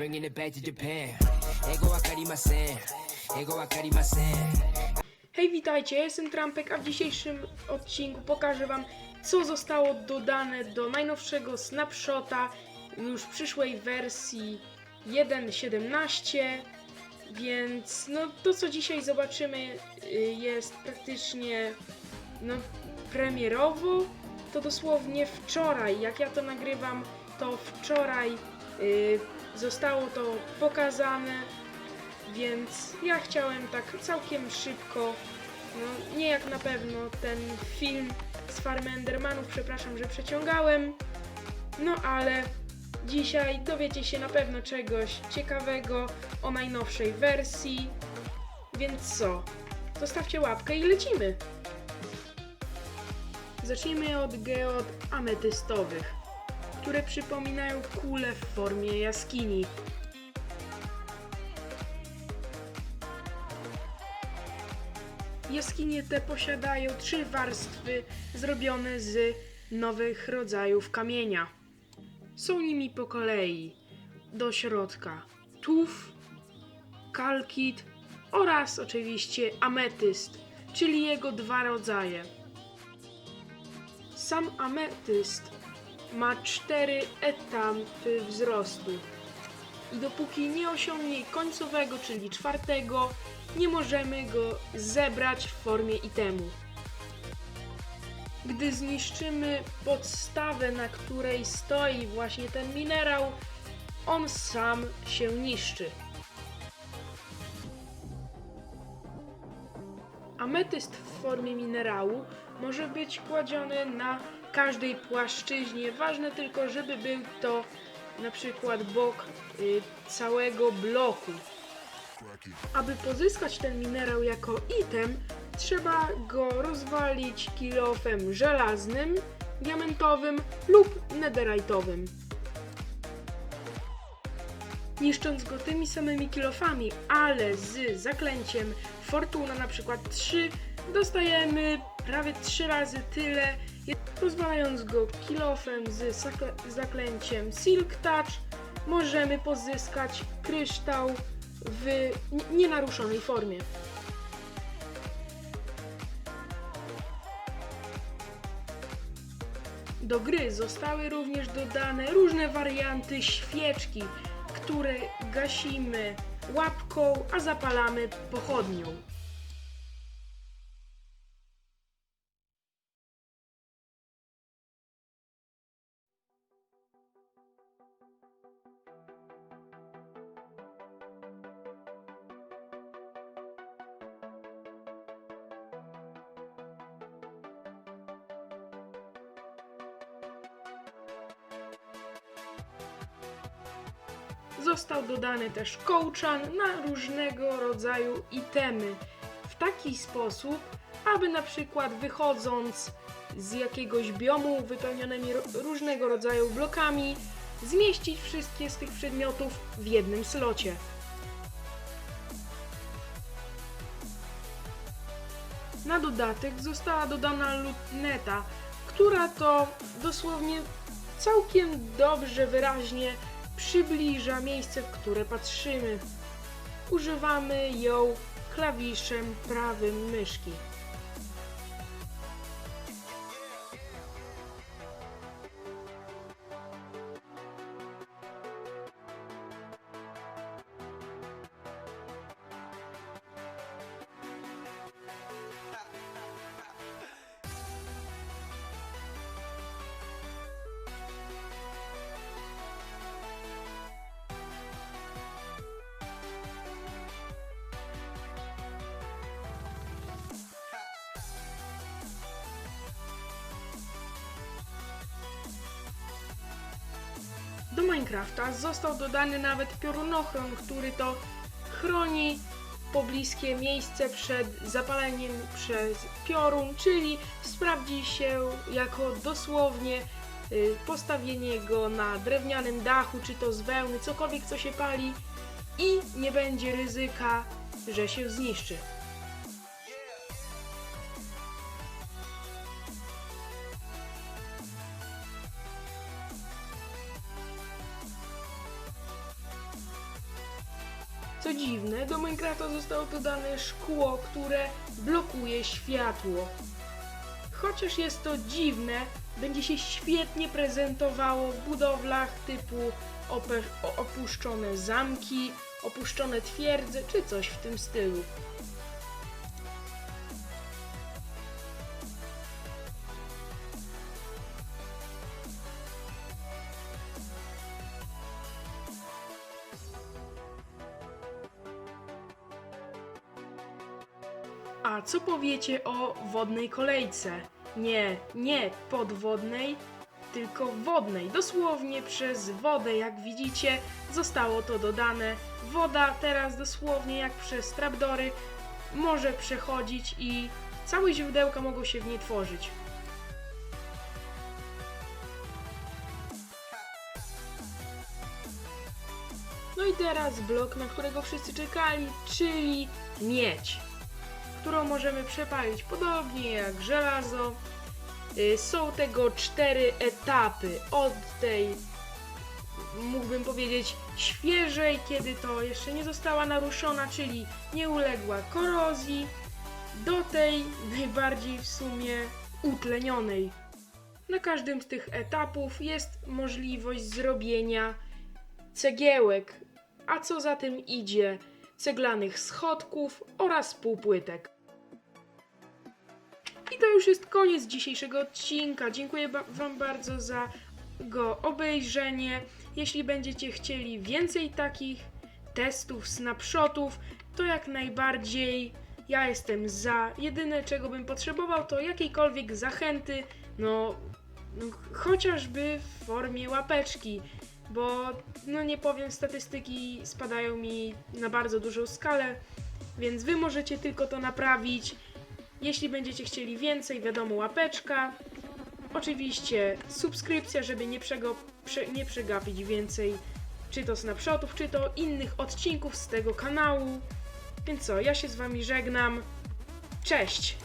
bringing it back to Japan. Ego wakarimasen. Ego wakarimasen. Hej, witajcie, jestem Trampek, a w dzisiejszym odcinku pokażę Wam, co zostało dodane do najnowszego snapshota już przyszłej wersji 1.17, więc no to co dzisiaj zobaczymy y, jest praktycznie no premierowo, to dosłownie wczoraj, jak ja to nagrywam, to wczoraj zostało to pokazane, więc ja chciałem tak całkiem szybko, no nie jak na pewno ten film z Farmy Endermanów, przepraszam, że przeciągałem, no ale dzisiaj dowiecie się na pewno czegoś ciekawego o najnowszej wersji, więc co? Zostawcie łapkę i lecimy! Zacznijmy od geod ametystowych, które przypominają kule w formie jaskini. Jaskinie te posiadają trzy warstwy zrobione z nowych rodzajów kamienia. Są nimi po kolei do środka tuf, kalkit oraz oczywiście ametyst, czyli jego dwa rodzaje. Sam ametyst ma cztery etapy wzrostu i dopóki nie osiągnie końcowego, czyli czwartego, nie możemy go zebrać w formie itemu. Gdy zniszczymy podstawę, na której stoi właśnie ten minerał, on sam się niszczy. Ametyst w formie minerału może być kładziony na każdej płaszczyźnie. Ważne tylko, żeby był to na przykład bok y, całego bloku. Aby pozyskać ten minerał jako item, trzeba go rozwalić kilofem żelaznym, diamentowym lub netherite'owym. Niszcząc go tymi samymi kilofami, ale z zaklęciem Fortuna na przykład 3, dostajemy prawie 3 razy tyle, pozwalając go kilofem z zaklęciem Silk Touch, możemy pozyskać kryształ w nienaruszonej formie. Do gry zostały również dodane różne warianty świeczki, które gasimy łapką, a zapalamy pochodnią. Został dodany też kołczan na różnego rodzaju itemy. W taki sposób, aby na przykład wychodząc z jakiegoś biomu wypełnionymi różnego rodzaju blokami, zmieścić wszystkie z tych przedmiotów w jednym slocie. Na dodatek została dodana lutneta, która to dosłownie całkiem dobrze, wyraźnie przybliża miejsce, w które patrzymy. Używamy ją klawiszem prawym myszki. Minecrafta został dodany nawet piorunochron, który to chroni pobliskie miejsce przed zapaleniem przez piorun, czyli sprawdzi się jako dosłownie y, postawienie go na drewnianym dachu, czy to z wełny, cokolwiek co się pali i nie będzie ryzyka, że się zniszczy. Co dziwne, do Minecrafta zostało dodane szkło, które blokuje światło. Chociaż jest to dziwne, będzie się świetnie prezentowało w budowlach typu opuszczone zamki, opuszczone twierdze czy coś w tym stylu. A co powiecie o wodnej kolejce? Nie, nie podwodnej, tylko wodnej. Dosłownie przez wodę, jak widzicie, zostało to dodane. Woda teraz dosłownie jak przez trapdory może przechodzić i całe źródełka mogą się w niej tworzyć. No i teraz blok, na którego wszyscy czekali, czyli miedź którą możemy przepalić podobnie jak żelazo. Y, Są tego cztery etapy. Od tej, mógłbym powiedzieć, świeżej, kiedy to jeszcze nie została naruszona, czyli nie uległa korozji, do tej najbardziej w sumie utlenionej. Na każdym z tych etapów jest możliwość zrobienia cegiełek, a co za tym idzie, ceglanych schodków oraz półpłytek. I to już jest koniec dzisiejszego odcinka. Dziękuję ba- Wam bardzo za go obejrzenie. Jeśli będziecie chcieli więcej takich testów, snapshotów, to jak najbardziej ja jestem za. Jedyne czego bym potrzebował to jakiejkolwiek zachęty, no, no chociażby w formie łapeczki bo no nie powiem, statystyki spadają mi na bardzo dużą skalę, więc wy możecie tylko to naprawić. Jeśli będziecie chcieli więcej, wiadomo, łapeczka. Oczywiście subskrypcja, żeby nie, przego, prze, nie przegapić więcej czy to snapshotów, czy to innych odcinków z tego kanału. Więc co, ja się z wami żegnam. Cześć!